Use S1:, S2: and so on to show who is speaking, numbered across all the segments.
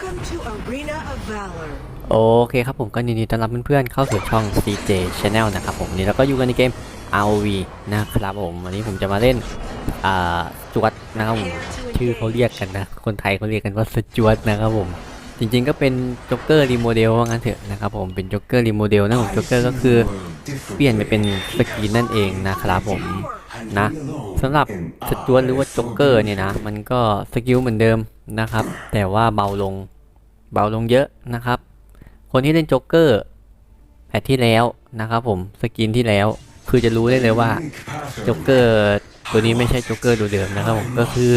S1: Welcome to Arena of Valor.
S2: โอเคครับผมก็ยินดีต้อนรับเพื่อนๆเข้าสู่ช่อง CJ Channel นะครับผมนนี่เราก็อยู่กันในเกม ROV นะครับผมวันนี้ผมจะมาเล่นอ่าจวดนะครับผมชื่อเขาเรียกกันนะ คนไทยเขาเรียกกันว่าสจวดนะครับผม จริงๆก็เป็นจ็อกเกอร์รีโมเดลว่างั้นเถอะนะครับผมเป็นจ็อกเกอร์รีโมเดลนะผมจ็อกเกอร์ก็คือเปลี่ยนไปเป็นสกินนั่นเองนะครับผมนะสำหรับสจวดหรือว่าจ็อกเกอร์เนี่ยนะ มันก็สกิลเหมือนเดิม นะครับ แต่ว่าเบาลงเบาลงเยอะนะครับ คนที่เล่นโจ๊กเกอร์แพทที่แล้วนะครับผมสกินที่แล้วคือจะรู้ได้เลยว่าโจ๊กเกอร์ตัวนี้ไม่ใช่โจ๊กเกอร์ตัวเดิมนะครับผมก็คือ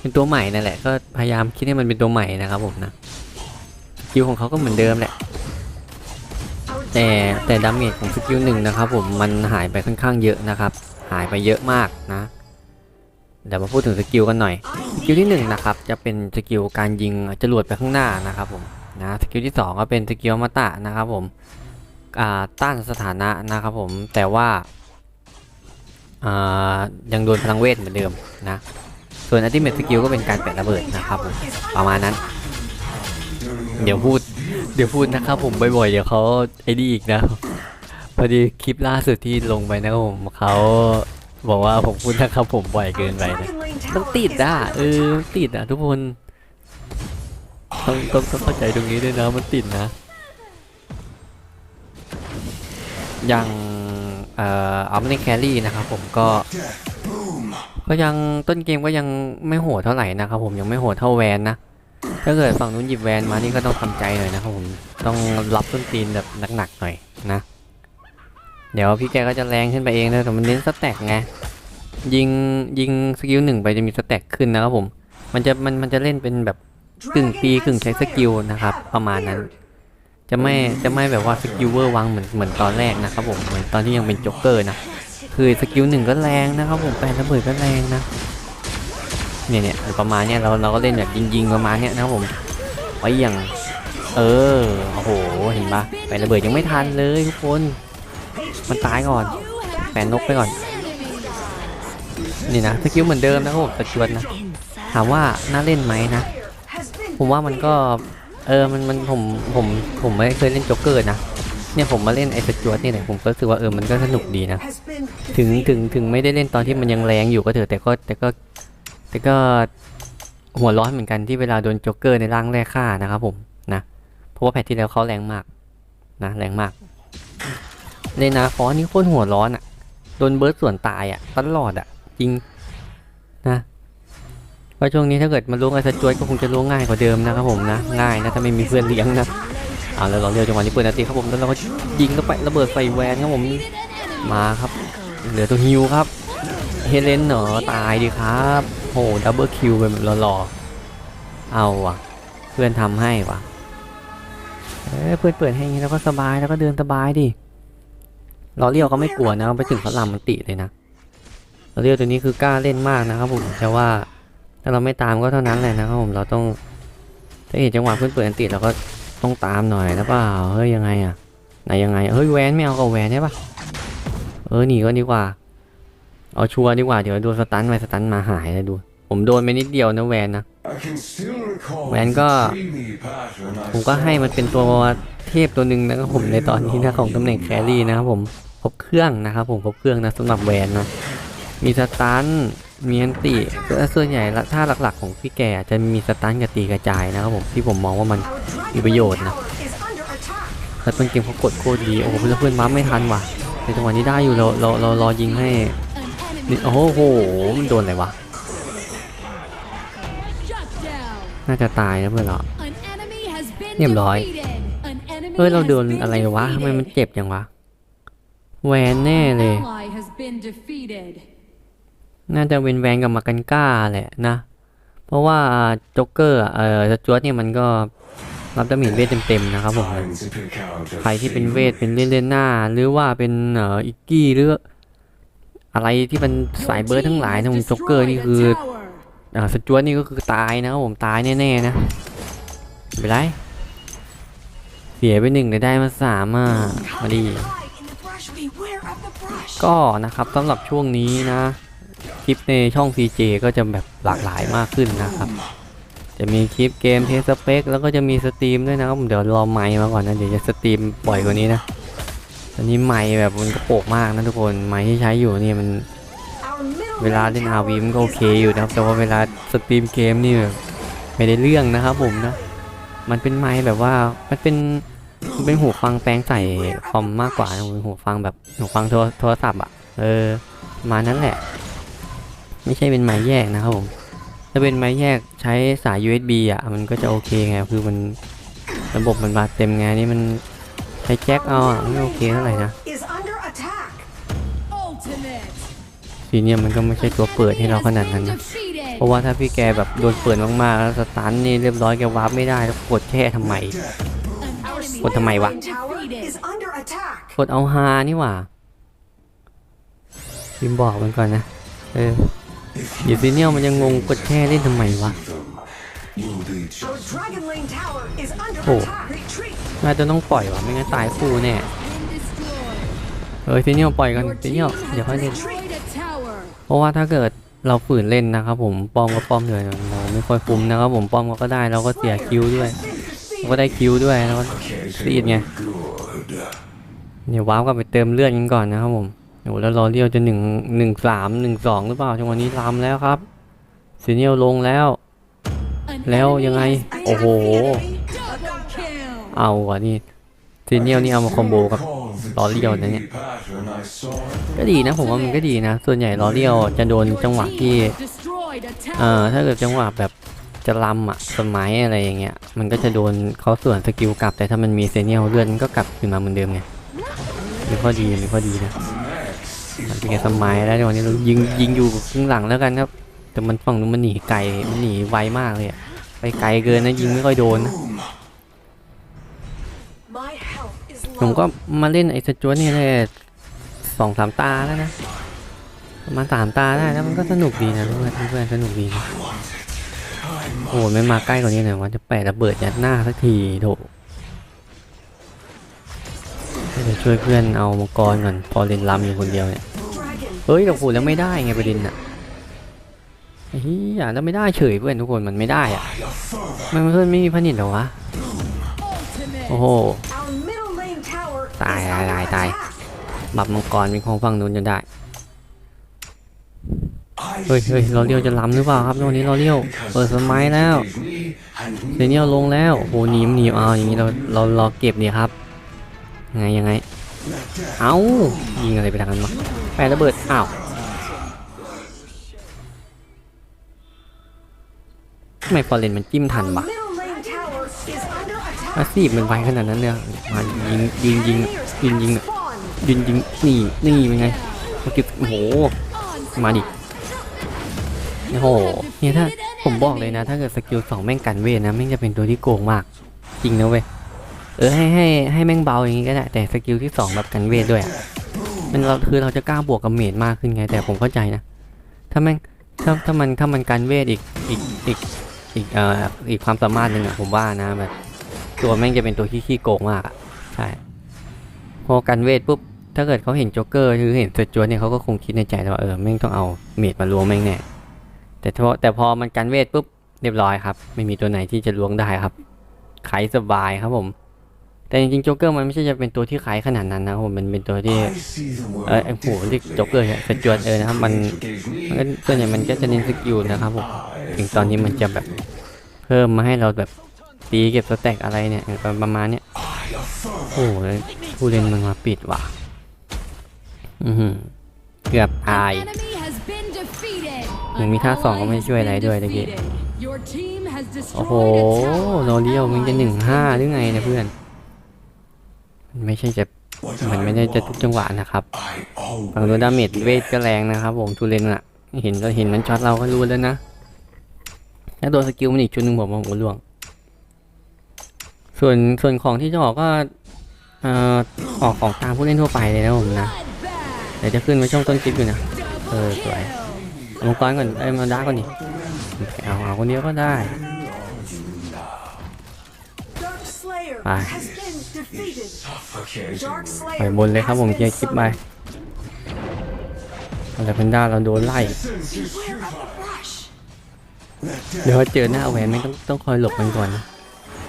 S2: เป็นตัวใหม่นั่นแหละก็พยายามคิดให้มันเป็นตัวใหม่นะครับผมนะสกิลของเขาก็เหมือนเดิมแหละแต่แต่ดาเมจของสกิลหนึ่งนะครับผมมันหายไปค่อนข้างเยอะนะครับ หายไปเยอะมากนะ เดี๋ยวมาพูดถึงสกิลกันหน่อย สกิลที่หนึ่งนะครับจะเป็นสกิลการยิงจรวดไปข้างหน้านะครับผมนะสกิลที่ 2 ก็เป็นสกิลอมตะนะครับผมอ่าต้านสถานะนะครับผมแต่ว่าอ่ายังโดนพลังเวทเหมือนเดิมนะส่วนอัติเมทสกิลก็เป็นการแปะระเบิดนะครับผมประมาณนั้น เดี๋ยวพูดเดี๋ยวพูดนะครับผมบ่อยๆเดี๋ยวเขาไอ้นี่อีกนะพอดีคลิปล่าสุดที่ลงไปนะครับผมเขา บอกว่าผมพูดนะครับผมบ่อยเกินไปนะมันติดอะเออมันติดอะทุกคนต้องต้องต้องเข้าใจตรงนี้ด้วยนะมันติดนะ อย่างเอ่อเอาไม่ได้แครี่นะครับผมก็ก็ยังต้นเกมก็ยังไม่โหดเท่าไหร่นะครับผมยังไม่โหดเท่าแวนนะถ้าเกิดฝั่งนู้นหยิบแวนมานี่ก็ต้องทำใจหน่อยนะครับผมต้องรับต้นตีนแบบหนักๆหน่อยนะ เดี๋ยวพี่แกก็จะแรงขึ้นไปเองนะแต่มันเน้นสแต็กไงยิงยิงสกิลหนึ่งไปจะมีสแต็กขึ้นนะครับผม มันจะมันมันจะเล่นเป็นแบบกึ่งตีกึ่งใช้สกิลนะครับ ประมาณนั้น จะไม่จะไม่แบบว่าสกิลเวอร์วังเหมือนเหมือนตอนแรกนะครับผมเหมือนตอนที่ยังเป็นจ็อกเกอร์นะคือสกิลหนึ่งก็แรงนะครับผมแปดระเบิดก็แรงนะเนี่ยเนี่ยประมาณเนี้ยเราเราก็เล่นแบบยิงยิงๆประมาณเนี้ยนะครับผมไว้อย่าง เออโอ้โหเห็นปะแปดระเบิดยังไม่ทันเลยทุกคน มันตายก่อนแปดนกไปก่อน นี่นะสกิลเหมือนเดิมนะครับผมสจวดนะ ถามว่าน่าเล่นไหมนะ ผมว่ามันก็ เออ มัน มันผม ผม ผมไม่เคยเล่นโจ๊กเกอร์นะ เนี่ยผมมาเล่นไอ้สจวดนี่แหละผมก็รู้สึกว่าเออ มันก็สนุกดีนะ ถึง ถึง ถึงไม่ได้เล่นตอนที่มันยังแรงอยู่ก็เถอะแต่ก็ แต่ก็ แต่ก็หัวร้อนเหมือนกันที่เวลาโดนโจ๊กเกอร์ในร่างแรกฆ่านะครับผมนะ เพราะว่าแพทที่แล้วเขาแรงมากนะ แรงมาก เลยนะฟอนนี่โคตรหัวร้อนอะ่ะ โดนเบิร์ดส่วนตายอะ่ะ ตลอดอะ่ะ จริงนะเพราช่วงนี้ถ้าเกิดมาล้วงไอ้สจวดก็คงจะล้วงง่ายกว่าเดิมนะครับผมนะ ง่ายนะถ้าไม่มีเพื่อนเลี้ยงนะเอาแล้วเราเร็วจังหวะนี้เปิดนาทีครับผมแล้วเราก็ยิงเข้าไประเบิดไฟแวนครับผมมาครับ เหลือตัวฮิวครับเฮเลนเหรอตายดีครับโหดับเบิลคิวไปแบบหล่อๆเอาว่ะ เพื่อนทำให้ว่ะเอ้เพื่อนเปิดให้งี้แล้วก็สบายแล้วก็เดินสบายดิ เราเรียวก็ไม่กลัวนะไปถึงเขาลำมันติเลยนะเราเรียวตัวนี้คือกล้าเล่นมากนะครับผมแต่ว่าถ้าเราไม่ตามก็เท่านั้นแหละนะครับผมเราต้องถ้าเห็นจังหวะเพื่อนเปิดอันติเราก็ต้องตามหน่อยนะเปล่าเฮ้ยยังไงอะไหนยังไงเฮ้ยแวนไม่เอากับแวนใช่ปะเออหนีก็ดีกว่า เอาชัวร์ดีกว่าเดี๋ยวโดนสตันไปสตันมาหายเลยดู ผมโดนไปนิดเดียวนะแวนนะ
S3: แวนก็
S2: ผมก็ให้มันเป็นตัวเทพตัวหนึ่งนะครับผมในตอนนี้นะของตำแหน่งแครี่นะครับผม บเครื่องนะครับผมครบเครื่องนะสำหรับแวนนะมีสตันมีอันติส่วนใหญ่ละถ้าหลักๆของพี่แกจะมีสตันกับตีกระจายนะครับผมที่ผมมองว่ามันมีประโยชน์นะแล้วต้นเกมเขากดโคตรดีโอ้โหเพื่อนเพื่อนมาไม่ทันว่ะในจังหวะนี้ได้อยู่เราเราเรารอยิงให้โอ้โหมันโดนอะไรวะน่าจะตายนะเพื่อนเราเรียบร้อ
S4: ย
S2: เฮ้
S4: เฮ้
S2: ยเราโดนอะ
S4: ไร
S2: วะทำไม
S4: มันน
S2: เจ็บอย่างวะ แวนแน่เลย น่าจะเป็นแวนกับมากันก้าแหละนะ เพราะว่าโจ๊กเกอร์อะเอ่อสจวตเนี่ยมันก็รับดาเมจเวทเต็มๆนะครับผม ใครที่เป็นเวทเป็นเล่นเล่นหน้า หรือว่าเป็นเอ่ออิกกี้หรืออะไรที่มันสายเบิร์ดทั้งหลายนะผมโจ๊กเกอร์นี่คืออ่าสจวตนี่ก็คือตายนะครับผมตายแน่ๆนะไม่เป็นไรเสียไปหนึ่งแต่ได้มาสามอะมาดี ก็นะครับสำหรับช่วงนี้นะคลิปในช่อง CJ ก็จะแบบหลากหลายมากขึ้นนะครับ จะมีคลิปเกมเทสสเปคแล้วก็จะมีสตรีมด้วยนะครับผมเดี๋ยวรอไมค์มาก่อนนะเดี๋ยวจะสตรีมบ่อยกว่านี้นะตอนนี้ไมค์แบบมันกระโปกมากนะทุกคนไมค์ที่ใช้อยู่นี่มันเวลาเล่นอาวีมันก็โอเคอยู่นะครับ แต่ว่าเวลาสตรีมเกมนี่แบบไม่ได้เรื่องนะครับผมนะ มันเป็นไมค์แบบว่ามันเป็น เป็นหูฟังแปลงใส่คอมมากกว่าเป็นหูฟังแบบหูฟังโทรโทรศัพท์อะ เออ มานั้นแหละ ไม่ใช่เป็นไมค์แยกนะครับผม ถ้าเป็นไมค์แยกใช้สาย USB อะ มันก็จะโอเคไง คือมันระบบมันมาเต็มไงนี่มันใช้แจ็คเอาอะไม่โอเคเท่าไหร่นะ
S1: is under attack.
S4: Ultimate.
S2: ทีเนี้ยมันก็ไม่ใช่ตัวเปิดให้เราขนาดนั้นนะเพราะว่าถ้าพี่แกแบบโดนเปิดมากๆแล้วสตันนี่เรียบร้อยแกวาร์ปไม่ได้แล้วกดแช่ทำไม กดทำไมวะ
S1: Lane tower is under attack.
S2: กดเอาฮานี่หว่าพิมพ์บอกมันก่อนนะ เออเดี๋ยวซีเนียลมันยังงงกดแช่เล่นทำไมวะ
S3: You'll be
S1: Our
S3: just
S1: dragon lane tower is under
S2: Oh.
S1: attack. Retreat.
S2: น่าจะต้องปล่อยวะไม่งั้นตายคู่แน่
S4: been destroyed.
S2: เออซีเนียลปล่อยกัน
S4: Your
S2: ซี
S4: team
S2: เนียล
S4: has
S2: เดี๋ยวค่อยเล่น
S4: destroyed a tower.
S2: เพราะว่าถ้าเกิดเราฝืนเล่นนะครับผมป้อมก็ป้อมเลยเราไม่ค่อยคุ้มนะครับผมป้อมก็ได้เราก็เสียคิวด้วยเราก็ได้คิวด้วยแล้ว ก็รีดไง
S3: good.
S2: เดี๋ยวว้าวกลับไปเติมเลือดกันก่อนนะครับผมโอ้โหแล้วรอเลี้ยวจะหนึ่งหนึ่งสามหนึ่งสองหรือเปล่าจังหวะนี้ลำแล้วครับซีเนียลลงแล้ว
S4: An
S2: แล้ว
S4: enemy
S2: ยังไง
S4: has been
S2: โอ้โห
S4: Double kill.
S2: เอาว่ะนี่ซีเนียลนี่เอามาคอมโบกับ
S3: Recall the
S2: ล้อเลี้ยวนะเนี่ย
S3: TV pattern I saw.
S2: ก็ดีนะผมว่ามันก็ดีนะ ส่วนใหญ่ลอเลียวจะโดน
S4: Your
S2: จังหวะ
S4: team
S2: ที่
S4: has destroyed a
S2: เอ่อ
S4: tower.
S2: ถ้าเกิดจังหวะแบบ จะลำอะสมัยอะไรอย่างเงี้ย มันก็จะโดนเขาส่วนสกิลกลับ แต่ถ้ามันมีเซเนียลเลื่อนก็กลับคืนมาเหมือนเดิมไงมีข้อดีมีข้อดีนะมันเป็นไงสมัยแล้วจังหวะนี้เรายิงยิงอยู่ข้างหลังแล้วกันครับ แต่มันฝั่งนู้นมันหนีไกลมันหนีไวมากเลยอะไปไกลเกินนะยิงไม่ค่อยโดนนะผมก็มาเล่นไอ้สจวตนี่ได้สองสามตาแล้วนะประมาณสามตาได้แล้วมันก็สนุกดีนะเพื่อนเพื่อนสนุกดีนะ โอ้โหไม่มาใกล้กว่านี้หน่อยว่าจะแปะระเบิดยัดหน้าสักทีโถเดี๋ยวช่วยเพื่อนเอามังกรก่อนพอเล่นลำอยู่คนเดียวเนี่ยเฮ้ยเราพูดแล้วไม่ได้ไงประเด็นอะไอ้เฮียแล้วไม่ได้เฉยเพื่อนทุกคนมันไม่ได้อะมันเพื่อนไม่มีผนิตเหรอวะโอ้โหตายตายตายบับมังกรเป็นของฝั่งนู้นจะได้ เฮ้ยเฮ้ยเราเลี้ยวจะล้ำหรือเปล่าครับตรงนี้เราเลี้ยวเปิดสมัยแล้วเซเนียลลงแล้วโอ้โหหนีมหนีเอาอย่างนี้เราเรารอเก็บดีครับไงยังไง เอ้ายิงอะไรไปทางนั้นวะแปะระเบิดอ้าวทำไมฟอร์เรนมันจิ้มทันวะอาซีบมันไวขนาดนั้นเลยเหรอมายิงยิงยิงยิงยิงยิงยิงนี่นี่เป็นไงมาเก็บโอ้โหมาดิ โอ้โหเนี่ยถ้าผมบอกเลยนะ ถ้าเกิดสกิลสองแม่งกันเวทนะแม่งจะเป็นตัวที่โกงมาก จริงนะเว้ยเออให้ให้ให้แม่งเบาอย่างงี้ก็ได้แต่สกิลที่สองแบบกันเวทด้วยอะมันเราคือเราจะกล้าบวกกับเมจมากขึ้นไง แต่ผมเข้าใจนะ ถ้าแม่งถ้าถ้ามันถ้ามันกันเวทอีกอีกอีกอีกเอ่ออีกความสามารถหนึ่งอะผมว่านะแบบตัวแม่งจะเป็นตัวที่ขี้โกงมากอะใช่พอกันเวทปุ๊บถ้าเกิดเขาเห็นโจ๊กเกอร์หรือเห็นเซจวนเนี่ยเขาก็คงคิดในใจว่าเออแม่งต้องเอาเมจมาล้วงแม่งแน่ แต่พอแต่พอมันกันเวทปุ๊บเรียบร้อยครับ ไม่มีตัวไหนที่จะล้วงได้ครับไขสบายครับผม แต่จริงๆโจ๊กเกอร์มันไม่ใช่จะเป็นตัวที่ไขขนาดนั้นนะครับผมมันเป็นตัวที่
S3: I see the world
S2: เออไอ้โหเรียกโจ๊กเกอร์เนี่ยเซจวนเออนะครับมัน
S3: gave
S2: มัน
S3: me
S2: ก็ส่วนใหญ่มันก็จะเน้นสกิลนะครับผมถึงตอนนี้มันจะแบบเพิ่มมาให้เราแบบตีเก็บสแต็กอะไรเนี่ยประมาณเนี้ยโอ้โหแล้วผู้เล่นมันมาปิดว่ะอือหือเกือบตาย
S4: defeated.
S2: ยังมีท่าสองก็ไม่ช่วยอะไรด้วยตะกี้
S4: Your team has
S2: โอ้โห
S4: destroyed a tower.
S2: โรเลียวมันจะหนึ่งห้าหรือไงเนะเพื่อนมันไม่ใช่จะมันไม่ได้จะทุกจังหวะนะครับ
S3: I
S2: ฝั่งโดน
S3: always
S2: ดาเมจเวทก็แรงนะครับผมทูเลนอะเห็นเราเห็นมันช็อตเราก็รู้แล้วนะถ้าโดนสกิลมันอีกชุดหนึ่งผมว่าผมล่วง ส่วนส่วนของที่จะออกก็เอ่อออกของตามผู้เล่นทั่วไปเลยนะผมนะ
S4: Bloodbath.
S2: เดี๋ยวจะขึ้นมาช่องต้นคลิปอยู่นะ
S4: Double
S2: Ờ,
S4: kill.
S2: เอา มังกรก่อนเอ้ยมาด้าก่อนดิเอาเอาคนเดียวก็ได้
S1: Dark Slayer
S2: Bye.
S1: has been defeated.
S3: suffocating.
S1: Dark
S2: ปบนเลยครับผมเคลียร์คลิปไปอะไรเพนด้าเราโดนไล่เดี๋ยวเจอหน้าแหวนไม่ต้องต้องคอยหลบมันก่อนนะ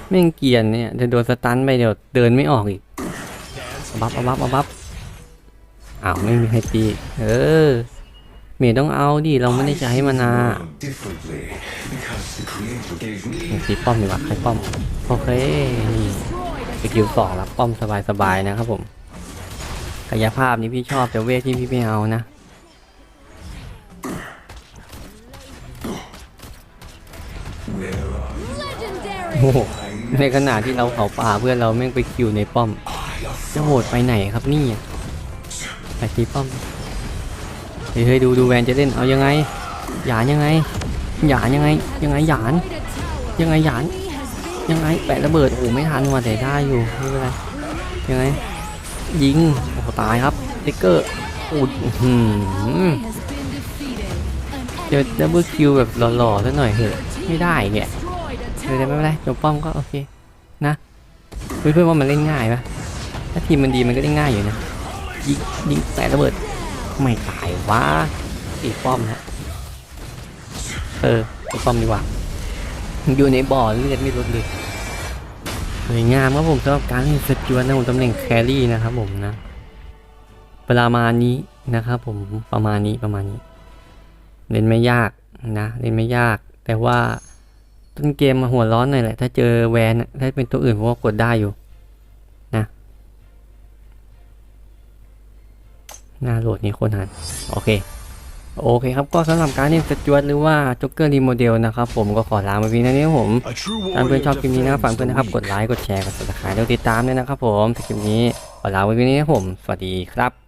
S2: แม่งเกียนเนี่ยจะโดนสตันไปเดี๋ยวเดินไม่ออกอีกอบัฟเอบัฟเอบัฟอ้าวไม่มีใครตีเออ เมย์ต้องเอาดิ เราไม่ได้ใช้มานา
S3: world differently because the Creator gave me
S2: ตีป้อมดีกว่าใครป้อม โอเค นี่สกิลสองรับป้อมสบายๆนะครับผมกายภาพนี้พี่ชอบแต่เวทที่พี่ไม่เอานะ
S3: where are
S2: โอ้
S4: Legendary.
S2: โหในขณะที่เราเผาป่าเพื่อนเราแม่งไปคิวในป้อม จะโหดไปไหนครับนี่ไปตีป้อม เฮ้ยดูดูแวนจะเล่นเอายังไงหยานยังไงหยานยังไงยังไงหยานยังไงหยานยังไงแปะระเบิดโอ้ไม่ทันว่ะแต่ได้อยู่ไม่เป็นไรยังไงยิงโอ้ตายครับติ๊กเกอร์อุดอื้อหือ
S4: ally has been defeated. An
S2: เจอดับเบิลคิวแบบหล่อๆสักหน่อยเถอะไม่ได้แก
S4: destroyed a
S2: เออแต่ไม่เป็นไรจบป้อมก็โอเคนะเพื่อนๆว่ามันเล่นง่ายปะถ้าทีมมันดีมันก็เล่นง่ายอยู่นะยิงยิงแปะระเบิด ไม่ตายวะตีป้อมฮะเออตีป้อมดีกว่า อยู่ในบ่อเลือดไม่ลดเลยสวยงามครับผมสำหรับการเล่นสจวตนะผมตำแหน่งแครี่นะครับผมนะประมาณนี้นะครับผมประมาณนี้ประมาณนี้ เล่นไม่ยากนะเล่นไม่ยาก แต่ว่าต้นเกมมาหัวร้อนหน่อยแหละ ถ้าเจอแวนถ้าเป็นตัวอื่นผมว่ากดได้อยู่ หน้าโหลดนี้โคนหันโอเคโอเคครับ ก็สำหรับการเล่นสจวตหรือว่าจ็อกเกอร์รีโมเดลนะครับผมก็ขอลาไปเพียงเท่านี้ครับผม
S3: a true
S2: ถ้าเพื่อน
S3: warrior
S2: ชอบคลิปนี้นะครับฝากเพื่อนนะครับ
S3: defends
S2: ก
S3: the
S2: ดไลค์กดแชร์กด subscribe แล้วติดตามด้วยนะครับผมสำหรับคลิปนี้ขอลาไปเพียงเท่านี้ครับผม สวัสดีครับ